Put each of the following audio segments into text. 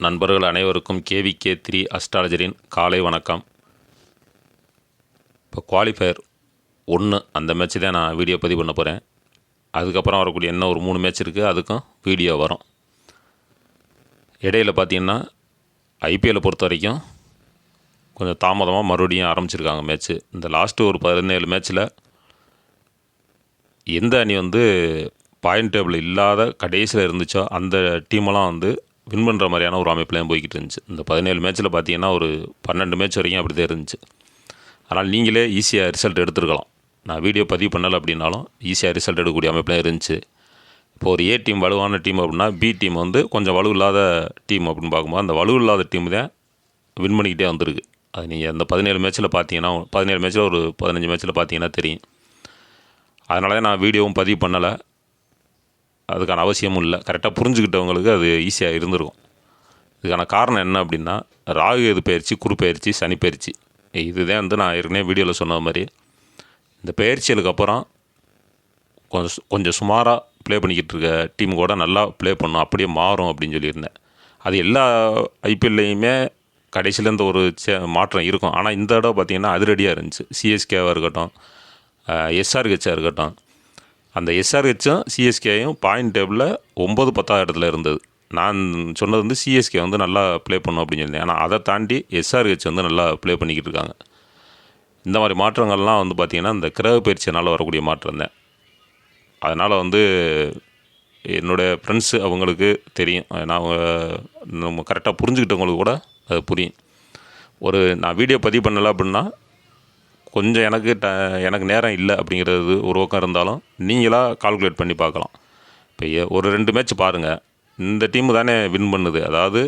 நண்பர்கள் அனைவருக்கும் KVK three அஸ்ட்ராலஜரின் காலை வணக்கம். இப்போ குவாலிஃபயர் ஒன்று அந்த மேட்ச்சு தான் நான் வீடியோ பதிவு பண்ண போகிறேன் அதுக்கப்புறம் வரக்கூடிய என்ன ஒரு மூணு மேட்ச் இருக்குது அதுக்கும் வீடியோ வரும். இடையில பார்த்தீங்கன்னா ஐபிஎல்லை பொறுத்த வரைக்கும் கொஞ்சம் தாமதமாக மறுபடியும் ஆரம்பிச்சிருக்காங்க மேட்ச்சு இந்த லாஸ்ட்டு ஒரு பதினேழு மேட்ச்சில் எந்த அணி வந்து பாயிண்ட் டேபிள் இல்லாத கடைசியில் இருந்துச்சோ அந்த டீமெல்லாம் வந்து வின் பண்ணுற மாதிரியான ஒரு அமைப்புலையும் போய்கிட்டு இருந்துச்சு. இந்த பதினேழு மேட்ச்சில் பார்த்தீங்கன்னா ஒரு பன்னெண்டு மேட்ச் வரைக்கும் அப்படி தான் இருந்துச்சு. அதனால் நீங்களே ஈஸியாக ரிசல்ட் எடுத்துருக்கலாம். நான் வீடியோ பதிவு பண்ணலை அப்படின்னாலும் ஈஸியாக ரிசல்ட் எடுக்கக்கூடிய அமைப்புலாம் இருந்துச்சு. இப்போ ஒரு ஏ டீம் வலுவான டீம் அப்படின்னா பி டீம் வந்து கொஞ்சம் வலு இல்லாத டீம் அப்படின்னு பார்க்கும்போது அந்த வலு இல்லாத டீம் தான் வின் பண்ணிக்கிட்டே வந்திருக்கு. அது நீங்கள் அந்த பதினேழு மேட்ச்சில் பார்த்தீங்கன்னா பதினேழு மேட்ச்சில் ஒரு பதினஞ்சு மேட்ச்சில் பார்த்தீங்கன்னா தெரியும். அதனால தான் நான் வீடியோவும் பதிவு பண்ணலை. அதுக்கான அவசியமும் இல்லை. கரெக்டாக புரிஞ்சுக்கிட்டவங்களுக்கு அது ஈஸியாக இருந்திருக்கும். இதுக்கான காரணம் என்ன அப்படின்னா ராகு எது பயிற்சி குரு பயிற்சி சனி பயிற்சி. இதுதான் வந்து நான் ஏற்கனவே வீடியோவில் சொன்ன மாதிரி. இந்த பயிற்சிகளுக்கு அப்புறம் கொஞ்சம் கொஞ்சம் சுமாராக ப்ளே பண்ணிக்கிட்டு இருக்க டீம் கூட நல்லா ப்ளே பண்ணும். அப்படியே மாறும் அப்படின்னு சொல்லியிருந்தேன். அது எல்லா ஐபிஎல்லையுமே கடைசியில் இந்த ஒரு சே மாற்றம் இருக்கும். ஆனால் இந்த தடவை பார்த்திங்கன்னா அதிரடியாக இருந்துச்சு. சிஎஸ்கேவாக இருக்கட்டும் எஸ்ஆர்ஹெச்சாக இருக்கட்டும் அந்த எஸ்ஆர்ஹெச்சும் சிஎஸ்கேயும் பாயிண்ட் டேபிளில் ஒம்பது பத்தாவது இடத்துல இருந்தது. நான் சொன்னது வந்து சிஎஸ்கே வந்து நல்லா ப்ளே பண்ணும் அப்படின்னு சொல்லியிருந்தேன். ஆனால் அதை தாண்டி எஸ்ஆர்ஹெச் வந்து நல்லா ப்ளே பண்ணிக்கிட்டு இருக்காங்க. இந்த மாதிரி மாற்றங்கள்லாம் வந்து பார்த்திங்கன்னா இந்த கிரக பயிற்சியினால் வரக்கூடிய மாற்றம் தான். அதனால் வந்து என்னுடைய ஃப்ரெண்ட்ஸு அவங்களுக்கு தெரியும். நான் நம்ம கரெக்டாக புரிஞ்சுக்கிட்டவங்களுக்கு கூட அது புரியும். ஒரு நான் வீடியோ பதிவு பண்ணலை அப்படின்னா கொஞ்சம் எனக்கு ட எனக்கு நேரம் இல்லை அப்படிங்கிறது ஒரு பக்கம் இருந்தாலும் நீங்களாக கால்குலேட் பண்ணி பார்க்கலாம். இப்போ ஒரு ரெண்டு மேட்ச் பாருங்கள் இந்த டீம் தானே வின் பண்ணுது. அதாவது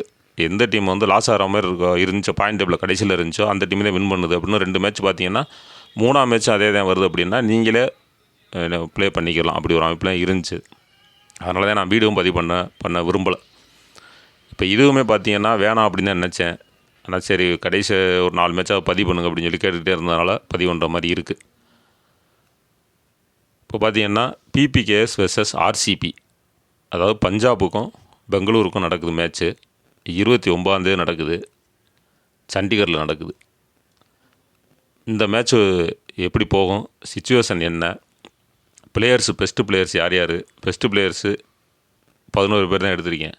எந்த டீம் வந்து லாஸ் ஆகிற மாதிரி இருக்கோ இருந்துச்சோ பாயிண்ட் டேபிள் கடைசியில் இருந்துச்சோ அந்த டீம் தான் வின் பண்ணுது. அப்படின்னு ரெண்டு மேட்ச் பார்த்தீங்கன்னா மூணாம் மேட்ச் அதே தான் வருது அப்படின்னா நீங்களே ப்ளே பண்ணிக்கலாம். அப்படி ஒரு அமைப்புலாம் இருந்துச்சு. அதனால தான் நான் வீடியோவும் பதிவு பண்ண பண்ண விரும்பலை. இப்போ இதுவுமே பார்த்தீங்கன்னா வேணாம் அப்படின்னு தான் நினச்சேன். ஆனால் சரி கடைசி ஒரு நாலு மேட்சாக பதிவு பண்ணுங்க அப்படின்னு சொல்லி கேட்டுகிட்டே இருந்ததுனால பதிவு பண்ணுற மாதிரி இருக்குது இப்போ பார்த்தீங்கன்னா பிபிகேஎஸ் வெர்சஸ் ஆர்சிபி அதாவது பஞ்சாபுக்கும் பெங்களூருக்கும் நடக்குது மேட்ச்சு இருபத்தி ஒம்பதாந்தேதி நடக்குது. சண்டிகரில் நடக்குது. இந்த மேட்ச்சு எப்படி போகும்? சுச்சுவேஷன் என்ன? பிளேயர்ஸு பெஸ்ட்டு பிளேயர்ஸ் யார் யார்? பெஸ்ட்டு பிளேயர்ஸு பதினோரு பேர் தான் எடுத்திருக்கேன்.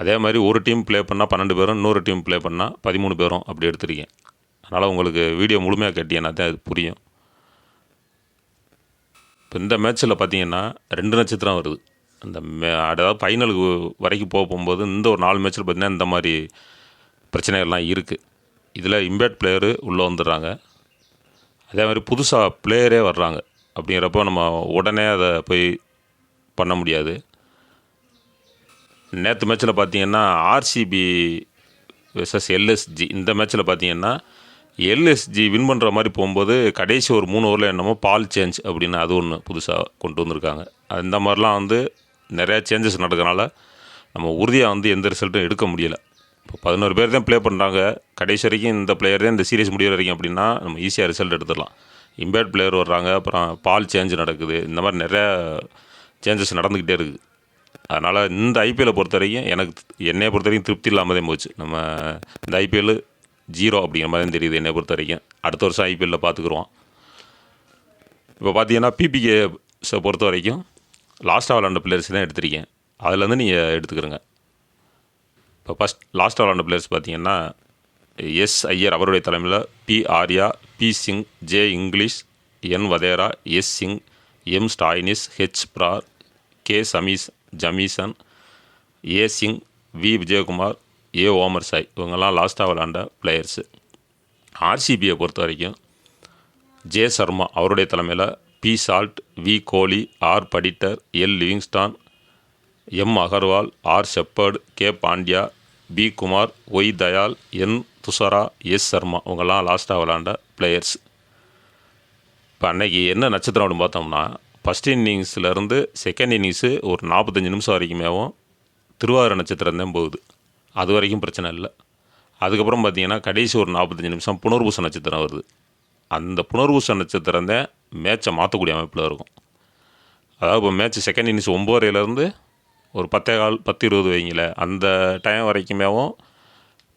அதே மாதிரி ஒரு டீம் ப்ளே பண்ணால் பன்னெண்டு பேரும் இன்னொரு டீம் ப்ளே பண்ணால் பதிமூணு பேரும் அப்படி எடுத்திருக்கேன் அதனால் உங்களுக்கு வீடியோ முழுமையாக கட்டியேன்னா தான் அது புரியும். இப்போ இந்த மேட்ச்சில் பார்த்தீங்கன்னா ரெண்டு நட்சத்திரம் வருது. அந்த மே அதாவது ஃபைனலுக்கு வரைக்கும் போக போகும்போது இந்த ஒரு நாலு மேட்ச்சில் பார்த்தீங்கன்னா இந்த மாதிரி பிரச்சனைகள்லாம் இருக்குது இதில் இம்பேக்ட் பிளேயரு உள்ளே வந்துடுறாங்க. அதே மாதிரி புதுசாக பிளேயரே வர்றாங்க. அப்படிங்கிறப்போ நம்ம உடனே அதை போய் பண்ண முடியாது. நேற்று மேட்ச்சில் பார்த்தீங்கன்னா ஆர்சிபி வெர்சஸ் எல்எஸ்ஜி இந்த மேட்ச்சில் பார்த்தீங்கன்னா எல்எஸ்ஜி வின் பண்ணுற மாதிரி போகும்போது கடைசி ஒரு மூணு ஓவரில் என்னமோ பால் சேஞ்ச் அப்படின்னு அது ஒன்று புதுசாக கொண்டு வந்திருக்காங்க. அந்த மாதிரிலாம் வந்து நிறையா சேஞ்சஸ் நடக்கிறனால நம்ம உறுதியாக வந்து எந்த ரிசல்ட்டும் எடுக்க முடியலை. இப்போ பதினோரு பேர் தான் ப்ளே பண்ணுறாங்க கடைசி வரைக்கும் இந்த பிளேயர் தான் இந்த சீரியஸ் முடிகிற வரைக்கும் அப்படின்னா நம்ம ஈஸியாக ரிசல்ட் எடுத்துடலாம். இம்பேக்ட் பிளேயர் வர்றாங்க அப்புறம் பால் சேஞ்ச் நடக்குது. இந்த மாதிரி நிறையா சேஞ்சஸ் நடந்துக்கிட்டே இருக்குது. அதனால் இந்த ஐபிஎல்லை பொறுத்த வரைக்கும் எனக்கு என்னையை பொறுத்த வரைக்கும் திருப்தி இல்லாமல் தான் போச்சு. நம்ம இந்த ஐபிஎல் ஜீரோ அப்படிங்கிற மாதிரி தெரியுது என்னை பொறுத்த வரைக்கும் அடுத்த வருஷம் ஐபிஎல்லில் பார்த்துக்குருவோம் இப்போ பார்த்தீங்கன்னா பிபிகேஸை பொறுத்த வரைக்கும் லாஸ்ட்டாக விளாண்ட பிளேயர்ஸ் தான் எடுத்திருக்கேன். அதுலேருந்து நீங்கள் எடுத்துக்கிறங்க இப்போ ஃபஸ்ட் லாஸ்ட்டாக விளாண்ட பிளேயர்ஸ் பார்த்தீங்கன்னா எஸ் ஐயர் அவருடைய தலைமையில் P Arya P Singh J Inglis N Wadhera S Singh M Stoinis H Brar K சமீஸ் Jamieson A. Singh V. Vijaykumar A. Omarzai இவங்கெல்லாம் லாஸ்ட்டாக விளாண்ட பிளேயர்ஸு ஆர்சிபியை பொறுத்த வரைக்கும் ஜே. சர்மா அவருடைய தலைமையில் P. Salt V. Kohli R. Patidar L. Livingstone M. Agarwal R. Shepherd K. Pandya B. Kumar Y. Dayal N. Thushara S. Sharma இவங்கெல்லாம் லாஸ்ட்டாக விளாண்ட players இப்போ அன்னைக்கு என்ன நட்சத்திரம் அப்படின்னு பார்த்தோம்னா ஃபஸ்ட் இன்னிங்ஸ்லேருந்து செகண்ட் இன்னிங்ஸு ஒரு நாற்பத்தஞ்சு நிமிஷம் வரைக்குமேவும் திருவாரூர் நட்சத்திரம் தான் போகுது. அது வரைக்கும் பிரச்சனை இல்லை. அதுக்கப்புறம் பார்த்தீங்கன்னா கடைசி ஒரு நாற்பத்தஞ்சு நிமிஷம் புனர்பூச நட்சத்திரம் வருது. அந்த புனர்பூச நட்சத்திரம் தான் மேட்சை மாற்றக்கூடிய அமைப்பில் இருக்கும். அதாவது இப்போ மேட்ச் செகண்ட் இன்னிங்ஸ் ஒம்போரையிலேருந்து ஒரு பத்தே கால் பத்து இருபது வைங்களேன் அந்த டைம் வரைக்குமேவும்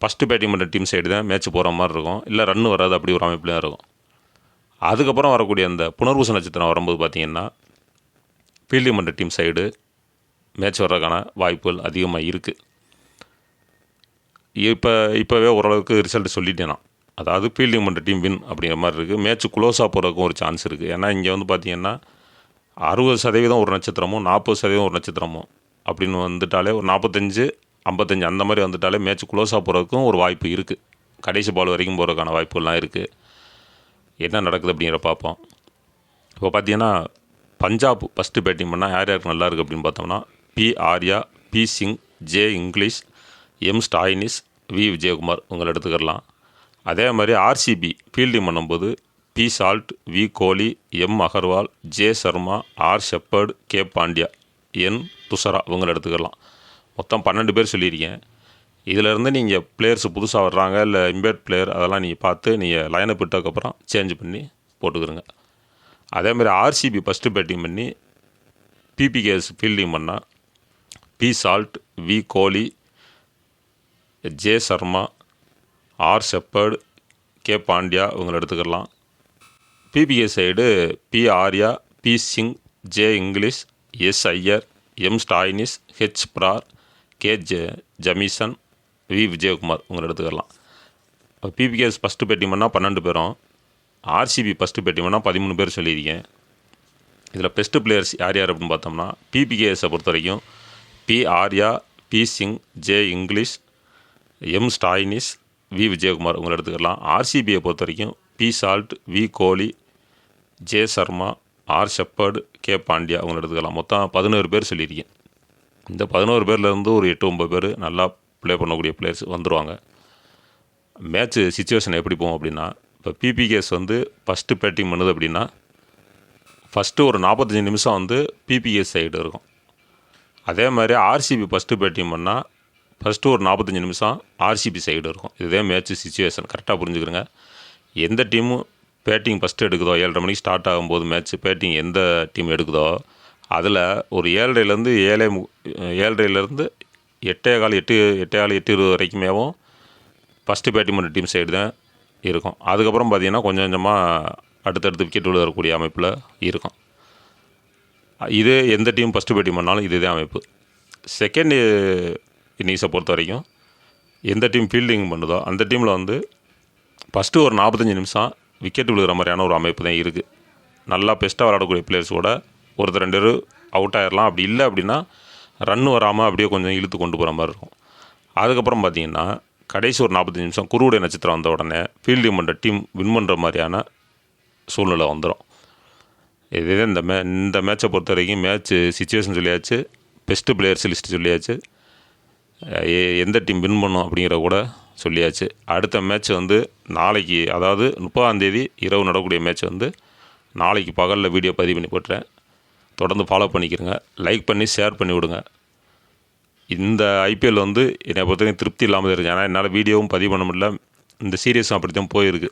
ஃபஸ்ட்டு பேட்டிங் பண்ணுற டீம் சைடு தான் மேட்ச் போகிற மாதிரி இருக்கும். இல்லை ரன் வராது அப்படி ஒரு அமைப்பில் இருக்கும். அதுக்கப்புறம் வரக்கூடிய அந்த புனர்பூச நட்சத்திரம் வரும்போது பார்த்தீங்கன்னா ஃபீல்டிங் பண்ணுற டீம் சைடு மேட்ச் வர்றதுக்கான வாய்ப்புகள் அதிகமாக இருக்குது இப்போ இப்போவே ஓரளவுக்கு ரிசல்ட் சொல்லிட்டேன். நான் அதாவது ஃபீல்டிங் பண்ணுற டீம் வின் அப்படிங்கிற மாதிரி இருக்குது மேட்ச் க்ளோஸாக போகிறதுக்கும் ஒரு சான்ஸ் இருக்குது ஏன்னா இங்கே வந்து பார்த்தீங்கன்னா அறுபது சதவீதம் ஒரு நட்சத்திரமும் நாற்பது சதவீதம் ஒரு நட்சத்திரமும் அப்படின்னு வந்துட்டாலே ஒரு நாற்பத்தஞ்சு ஐம்பத்தஞ்சு அந்த மாதிரி வந்துட்டாலே மேட்ச் க்ளோஸாக போகிறதுக்கும் ஒரு வாய்ப்பு இருக்குது கடைசி பால் வரைக்கும் போகிறதுக்கான வாய்ப்புகள்லாம் இருக்குது என்ன நடக்குது அப்படிங்கிற பார்ப்போம். இப்போ பார்த்தீங்கன்னா பஞ்சாப் ஃபஸ்ட்டு பேட்டிங் பண்ணால் யார் யாருக்கு நல்லா இருக்குது அப்படின்னு பார்த்தோம்னா P Arya P Singh J Inglis M Stoinis V Vijaykumar உங்களை எடுத்துக்கலாம். அதே மாதிரி ஆர்சிபி ஃபீல்டிங் பண்ணும்போது P Salt V Kohli M Agarwal J Sharma R Shepherd K Pandya N Thushara இவங்களை எடுத்துக்கலாம். மொத்தம் பன்னெண்டு பேர் சொல்லியிருக்கேன். இதிலேருந்து நீங்கள் பிளேயர்ஸ் புதுசாக வர்றாங்க இல்லை இம்பேர்ட் பிளேயர் அதெல்லாம் நீங்கள் பார்த்து நீங்கள் லைனப் விட்டதுக்கப்புறம் சேஞ்ச் பண்ணி போட்டுக்கிறோங்க அதே மாதிரி ஆர்சிபி ஃபஸ்ட்டு பேட்டிங் பண்ணி பிபிகேஎஸ் ஃபீல்டிங் பண்ணால் P Salt V Kohli J Sharma R Shepherd K Pandya இவங்களை எடுத்துக்கலாம் PBK side P Arya P Singh J Inglis S Iyer M Stoinis H Brar K J Jamieson V Vijaykumar உங்களை எடுத்துக்கலாம் PBKS first batting பன்னெண்டு பேரும். RCB first batting பதிமூணு பேர் சொல்லியிருக்கேன். இதில் பெஸ்ட்டு பிளேயர்ஸ் யார் யார் அப்படின்னு பார்த்தோம்னா பிபிகேஎஸை பொறுத்த வரைக்கும் P Arya P Singh J Inglis M Stoinis V Vijaykumar உங்களை எடுத்துக்கலாம் ஆர்சிபியை பொறுத்த வரைக்கும் P Salt V Kohli J Sharma R Shepherd K Pandya அவங்களை எடுத்துக்கலாம் மொத்தம் பதினோரு பேர் சொல்லியிருக்கேன். இந்த பதினோரு பேர்லேருந்து ஒரு எட்டு ஒம்பது பேர் நல்லா ப்ளே பண்ணக்கூடிய பிளேயர்ஸ் வந்துடுவாங்க மேட்ச்சு சுச்சுவேஷன் எப்படி போகும் அப்படின்னா இப்போ பிபிகேஸ் வந்து ஃபஸ்ட்டு பேட்டிங் பண்ணுது அப்படின்னா ஃபஸ்ட்டு ஒரு நாற்பத்தஞ்சு நிமிஷம் வந்து பிபிஎஸ் சைடு இருக்கும். அதே மாதிரி ஆர்சிபி ஃபஸ்ட்டு பேட்டிங் பண்ணால் ஃபஸ்ட்டு ஒரு நாற்பத்தஞ்சு நிமிஷம் ஆர்சிபி சைடு இருக்கும். இதுதான் மேட்ச் சுச்சுவேஷன் கரெக்டாக புரிஞ்சுக்கிறங்க. எந்த டீமும் பேட்டிங் ஃபஸ்ட்டு எடுக்குதோ ஏழரை மணிக்கு ஸ்டார்ட் ஆகும்போது மேட்ச் பேட்டிங் எந்த டீம் எடுக்குதோ அதில் ஒரு ஏழரைலேருந்து ஏழை மு ஏழரைலேருந்து எட்டே கால் எட்டு எட்டே கால் எட்டு இருபது வரைக்குமேவும் ஃபஸ்ட்டு பேட்டிங் டீம் சைடு தான் இருக்கும். அதுக்கப்புறம் பார்த்தீங்கன்னா கொஞ்சம் கொஞ்சமாக அடுத்தடுத்து விக்கெட் விழுறக்கூடிய அமைப்பில் இருக்கும். இது எந்த டீம் ஃபஸ்ட்டு பேட்டிங் பண்ணாலும் இதுதான் அமைப்பு. செகண்ட் இன்னிங்ஸை பொறுத்த வரைக்கும் எந்த டீம் ஃபீல்டிங் பண்ணுதோ அந்த டீமில் வந்து ஃபஸ்ட்டு ஒரு நாற்பத்தஞ்சு நிமிஷம் விக்கெட் விழுகிற மாதிரியான ஒரு அமைப்பு தான் இருக்குது நல்லா பெஸ்ட்டாக விளாடக்கூடிய பிளேயர்ஸ் கூட ஒருத்தர் ரெண்டு பேர் அவுட் ஆயிடலாம் அப்படி இல்லை அப்படின்னா ரன் வராமல் அப்படியே கொஞ்சம் இழுத்து கொண்டு போகிற மாதிரி இருக்கும். அதுக்கப்புறம் பார்த்தீங்கன்னா கடைசி ஒரு நாற்பத்தஞ்சு நிமிஷம் குருவுடைய நட்சத்திரம் வந்த உடனே ஃபீல்டிங் பண்ணுற டீம் வின் பண்ணுற மாதிரியான சூழ்நிலை வந்துடும் இதே இந்த மே இந்த மேட்சை பொறுத்த வரைக்கும் மேட்ச்சு சுச்சுவேஷன் சொல்லியாச்சு பெஸ்ட்டு பிளேயர்ஸ் லிஸ்ட்டு சொல்லியாச்சு எந்த டீம் வின் பண்ணும் அப்படிங்கிற கூட சொல்லியாச்சு. அடுத்த மேட்ச் வந்து நாளைக்கு அதாவது முப்பதாம் தேதி இரவு நடக்கக்கூடிய மேட்ச் வந்து நாளைக்கு பகலில் வீடியோ பதிவு பண்ணி போட்டுறேன். தொடர்ந்து ஃபாலோ பண்ணிக்கிறங்க. லைக் பண்ணி ஷேர் பண்ணி விடுங்க. இந்த ஐபிஎல் வந்து என்னை பொறுத்தவரைக்கும் திருப்தி இல்லாமல் இருந்துச்சு ஏன்னா என்னால் வீடியோவும் பதிவு பண்ண முடியல. இந்த சீரியஸும் அப்படி தான் போயிருக்கு.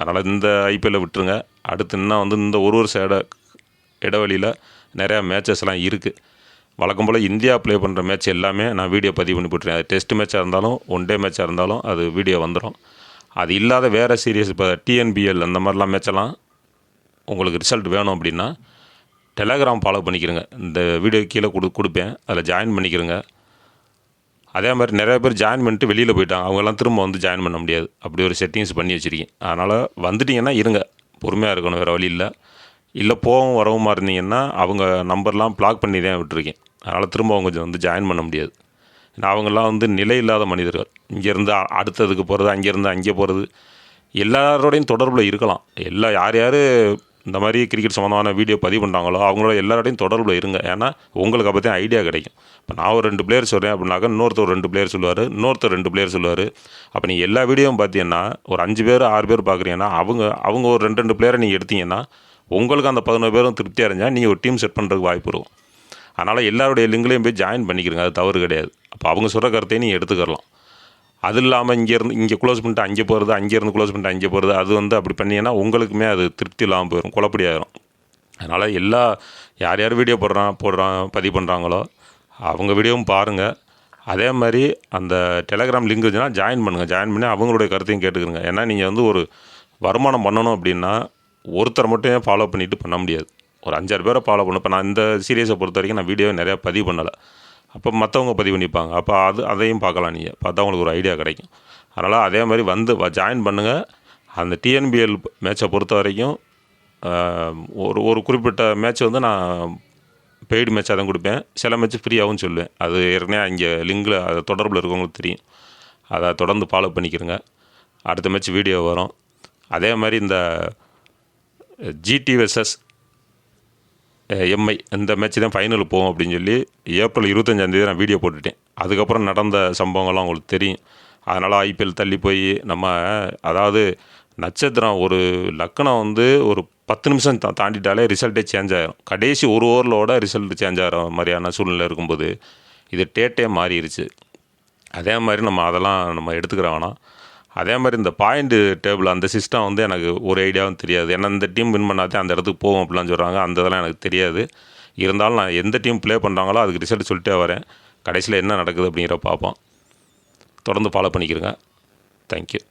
அதனால் இந்த ஐபிஎல்லை விட்டுருங்க. அடுத்து இன்னும் வந்து இந்த ஒரு வருஷம் இட இடைவெளியில் நிறையா மேட்சஸ்லாம் இருக்குது வழக்கம் போல் இந்தியா ப்ளே பண்ணுற மேட்ச் எல்லாமே நான் வீடியோ பதிவு பண்ணி போட்டுருக்கேன். அது டெஸ்ட் மேட்சாக இருந்தாலும் ஒன் டே மேட்சாக இருந்தாலும் அது வீடியோ வந்துடும் அது இல்லாத வேறு சீரியஸ் இப்போ டிஎன்பிஎல் அந்த மாதிரிலாம் மேட்செல்லாம் உங்களுக்கு ரிசல்ட் வேணும் அப்படின்னா டெலகிராம் ஃபாலோ பண்ணிக்கிறேங்க. இந்த வீடியோ கீழே கொடு கொடுப்பேன். அதில் ஜாயின் பண்ணிக்கிறேங்க. அதே மாதிரி நிறைய பேர் ஜாயின் பண்ணிட்டு வெளியில் போயிட்டாங்க. அவங்கெல்லாம் திரும்ப வந்து ஜாயின் பண்ண முடியாது. அப்படி ஒரு செட்டிங்ஸ் பண்ணி வச்சுருக்கேன் அதனால் வந்துட்டிங்கன்னா இருங்க. பொறுமையாக இருக்கணும். வேறு வழி இல்லை. இல்லை போகவும் வரவுமா இருந்தீங்கன்னா அவங்க நம்பர்லாம் பிளாக் பண்ணி தான் விட்டுருக்கேன். அதனால் திரும்ப அவங்க கொஞ்சம் வந்து ஜாயின் பண்ண முடியாது. ஏன்னா அவங்கெல்லாம் வந்து நிலை இல்லாத மனிதர்கள். இங்கேருந்து அடுத்ததுக்கு போகிறது அங்கேருந்து அங்கே போகிறது எல்லாரோடையும் தொடர்பில் இருக்கலாம். எல்லா யார் யார் இந்த மாதிரி கிரிக்கெட் சம்மந்தமான வீடியோ பதிவு பண்ணுறாங்களோ அவங்களோட எல்லாரோடையும் தொடர்பில் இருங்க. ஏன்னா உங்களுக்கு அப்போ தான் ஐடியா கிடைக்கும். இப்போ நான் ஒரு ரெண்டு பிளேயர் சொல்கிறேன் அப்படின்னாக்கா இன்னொருத்தர் ஒரு ரெண்டு பிளேயர் சொல்லுவார் இன்னொருத்தர் ரெண்டு பிளேயர் சொல்லுவார். அப்போ நீங்கள் எல்லா வீடியோவும் பார்த்தீங்கன்னா ஒரு அஞ்சு பேர் ஆறு பேர் பார்க்குறீங்கன்னா அவங்க அவங்க ஒரு ரெண்டு ரெண்டு பிளேயரை நீங்கள் எடுத்தீங்கன்னா உங்களுக்கு அந்த பதினோரு பேரும் திருப்தியாக இருந்தால் நீங்கள் ஒரு டீம் செட் பண்ணுறதுக்கு வாய்ப்பு இருக்கும். அதனால் எல்லாருடைய லிங்க்லேயும் போய் ஜாயின் பண்ணிக்கிறங்க. அது தவறு கிடையாது. அப்போ அவங்க சொல்கிற கருத்தையும் நீங்கள் எடுத்துக்கலாம் அது இல்லாமல் இங்கேருந்து இங்கே க்ளோஸ் பண்ணிட்டு அங்கே போகிறது அங்கேருந்து க்ளோஸ் பண்ணிட்டு அங்கே போகிறது அது வந்து அப்படி பண்ணீங்கன்னா உங்களுக்குமே அது திருப்தி இல்லாமல் போயிடும் குழப்படி ஆயிரும். அதனால் எல்லா யார் யார் வீடியோ போடுறான் போடுறான் பதிவு பண்ணுறாங்களோ அவங்க வீடியோவும் பாருங்கள் அதே மாதிரி அந்த டெலகிராம் லிங்க் இருந்துச்சுன்னா ஜாயின் பண்ணுங்கள் ஜாயின் பண்ணி அவங்களுடைய கருத்தையும் கேட்டுக்கிறங்க ஏன்னா நீங்கள் வந்து ஒரு வருமானம் பண்ணணும் அப்படின்னா ஒருத்தரை மட்டும் ஃபாலோ பண்ணிட்டு பண்ண முடியாது. ஒரு அஞ்சாறு பேரை ஃபாலோ பண்ண இப்போ நான் இந்த சீரியஸை பொறுத்த வரைக்கும் நான் வீடியோ நிறையா பதிவு பண்ணலை. அப்போ மற்றவங்க பதிவு பண்ணிப்பாங்க. அப்போ அது அதையும் பார்க்கலாம் நீங்கள் பார்த்தா உங்களுக்கு ஒரு ஐடியா கிடைக்கும். அதனால் அதே மாதிரி வந்து ஜாயின் பண்ணுங்கள் அந்த டிஎன்பிஎல் மேட்சை பொறுத்த வரைக்கும் ஒரு ஒரு குறிப்பிட்ட மேட்ச் வந்து நான் பெய்டு மேட்சாக தான் கொடுப்பேன். சில மேட்ச் ஃப்ரீயாகவும் சொல்லுவேன். அது ஏற்கனவே இங்கே லிங்கில் அது தொடர்பில் இருக்கவங்களுக்கு தெரியும். அதை தொடர்ந்து ஃபாலோ பண்ணிக்கிறங்க. அடுத்த மேட்ச் வீடியோ வரும். அதே மாதிரி இந்த ஜிடி வெர்சஸ் எம்ஐ இந்த மேட்ச் தான் ஃபைனல் போகும் அப்படின்னு சொல்லி ஏப்ரல் இருபத்தஞ்சாந்தேதி நான் வீடியோ போட்டுட்டேன். அதுக்கப்புறம் நடந்த சம்பவங்கள்லாம் உங்களுக்கு தெரியும். அதனால் ஐபிஎல் தள்ளி போய் நம்ம அதாவது நட்சத்திரம் ஒரு லக்கணம் வந்து ஒரு பத்து நிமிஷம் தா தாண்டிட்டாலே ரிசல்ட்டே சேஞ்ச் ஆகிரும் கடைசி ஒரு ஓவரிலோட ரிசல்ட் சேஞ்ச் ஆகிற மாதிரியான சூழ்நிலை இருக்கும்போது இது டேட்டே மாறிடுச்சு அதே மாதிரி நம்ம அதெல்லாம் நம்ம எடுத்துக்கிற வேணாம். அதே மாதிரி இந்த பாயிண்ட் டேபிள் அந்த சிஸ்டம் வந்து எனக்கு ஒரு ஐடியாவும் தெரியாது. ஏன்னா இந்த டீம் வின் பண்ணாதே அந்த இடத்துக்கு போகும் அப்படிலாம் சொல்கிறாங்க அந்த இதெல்லாம் எனக்கு தெரியாது. இருந்தாலும் நான் எந்த டீம் ப்ளே பண்ணுறாங்களோ அதுக்கு ரிசல்ட் சொல்லிட்டே வரேன். கடைசியில் என்ன நடக்குது அப்படிங்கிற பார்ப்போம். தொடர்ந்து ஃபாலோ பண்ணிக்கிறேங்க. தேங்க்யூ